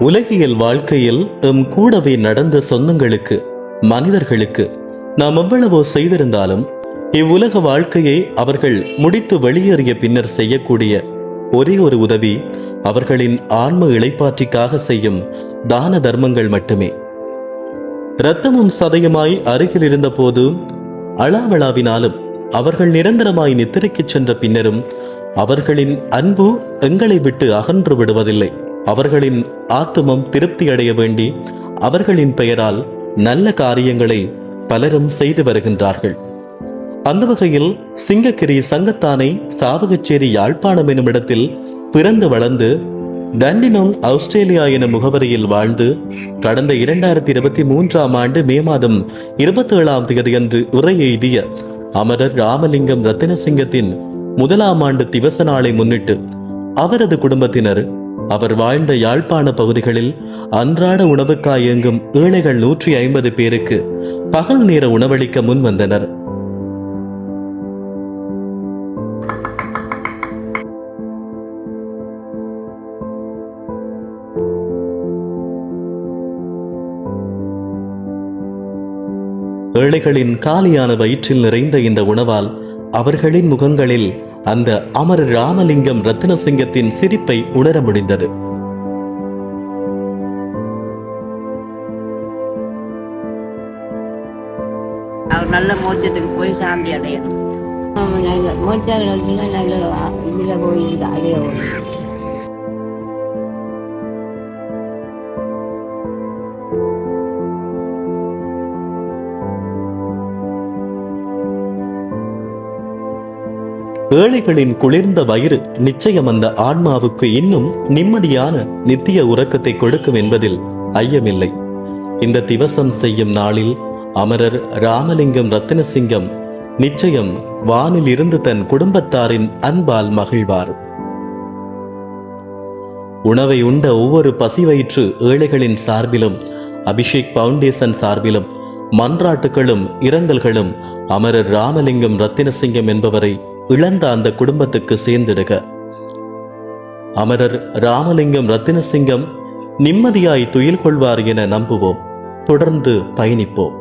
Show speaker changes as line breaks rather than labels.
உலகியல் வாழ்க்கையில் எம் கூடவே நடந்த சொந்தங்களுக்கு மனிதர்களுக்கு நாம் எவ்வளவோ செய்திருந்தாலும் இவ்வுலக வாழ்க்கையை அவர்கள் முடித்து வெளியேறிய பின்னர் செய்யக்கூடிய ஒரே ஒரு உதவி அவர்களின் ஆன்ம இளைப்பாற்றிக்காக செய்யும் தான தர்மங்கள் மட்டுமே. இரத்தமும் சதையுமாய் அருகில் இருந்தபோது அளாவளாவினாலும் அவர்கள் நிரந்தரமாய் நித்திரைக்குச் சென்ற பின்னரும் அவர்களின் அன்பு எங்களை விட்டு அகன்று விடுவதில்லை. அவர்களின் ஆத்மம் திருப்தி அடைய வேண்டி அவர்களின் பெயரால் நல்ல காரியங்களை பலரும் செய்து வருகின்றார்கள். அந்த வகையில் சிங்கக்கிரி சங்கத்தானை சாவகச்சேரி யாழ்ப்பாணம் எனும் இடத்தில் பிறந்து வளர்ந்து டண்டினோங் ஆஸ்திரேலியா என முகவரியில் வாழ்ந்து கடந்த இரண்டாயிரத்தி இருபத்தி மூன்றாம் ஆண்டு மே மாதம் இருபத்தி ஏழாம் தேதியன்று உரை எய்திய அமரர் ராமலிங்கம் ரத்தினசிங்கத்தின் முதலாம் ஆண்டு திவச நாளை முன்னிட்டு அவரது குடும்பத்தினர் அவர் வாழ்ந்த யாழ்ப்பாண பகுதிகளில் அன்றாட உணவுக்காய் இயங்கும் ஏழைகள் நூற்றி ஐம்பது பேருக்கு பகல் நேர உணவளிக்க முன் வந்தனர். ஏழைகளின் காலியான வயிற்றில் நிறைந்த இந்த உணவால் அவர்களின் முகங்களில் அந்த அமரர் ராமலிங்கம் ரத்தினசிங்கத்தின் சிரிப்பை உணர முடிந்தது.
அவர் நல்ல மோட்சத்துக்கு போய் சாந்தி அடையணும்.
இதில் போய்
ஏழைகளின் குளிர்ந்த வயிறு நிச்சயம் அந்த ஆன்மாவுக்கு இன்னும் நிம்மதியான நித்திய உறக்கத்தை கொடுக்கும் என்பதில் ஐயமில்லை. இந்த திவசம் செய்யும் நாளில் அமரர் ராமலிங்கம் ரத்தினசிங்கம் நிச்சயம் வானில் இருந்து தன் குடும்பத்தாரின் அன்பால் மகிழ்வார். உணவை உண்ட ஒவ்வொரு பசி வயிற்று ஏழைகளின் சார்பிலும் அபிஷேக் பவுண்டேஷன் சார்பிலும் மன்றாட்டுகளும் இரங்கல்களும் அமரர் ராமலிங்கம் ரத்தினசிங்கம் என்பவரை இழந்த அந்த குடும்பத்துக்கு சேர்ந்திடுக. அமரர் ராமலிங்கம் ரத்தினசிங்கம் நிம்மதியாய் துயில் கொள்வார் என நம்புவோம். தொடர்ந்து பயணிப்போம்.